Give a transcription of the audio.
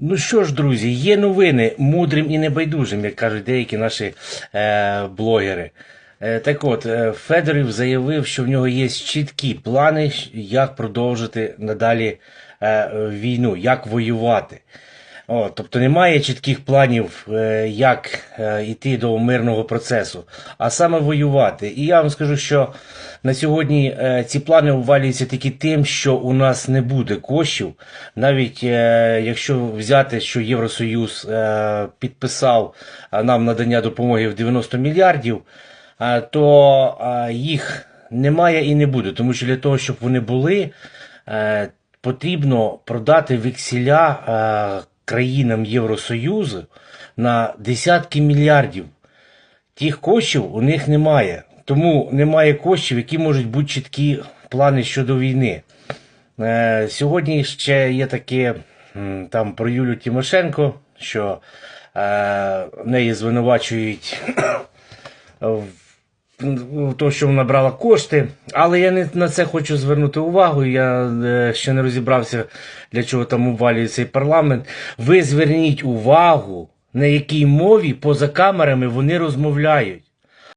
Ну що ж, друзі, є новини мудрим і небайдужим, як кажуть деякі наші е, блогери. Е, так от, е, Федорів заявив, що в нього є чіткі плани, як продовжити надалі е, війну, як воювати. О, тобто немає чітких планів, е, як е, йти до мирного процесу, а саме воювати. І я вам скажу, що на сьогодні е, ці плани обвалюються тільки тим, що у нас не буде коштів. Навіть якщо взяти, що Євросоюз підписав нам надання допомоги в 90 мільярдів, то їх немає і не буде, тому що для того, щоб вони були, потрібно продати векселя е, країнам Євросоюзу на десятки мільярдів. Тих коштів у них немає. Тому немає коштів, які можуть бути чіткі плани щодо війни. Е, сьогодні ще є таке там про Юлю Тимошенко, що е, неї звинувачують в тому, що вона брала кошти, але я не на це хочу звернути увагу. Я е, ще не розібрався, для чого там увалює цей парламент. Ви зверніть увагу, на якій мові поза камерами вони розмовляють.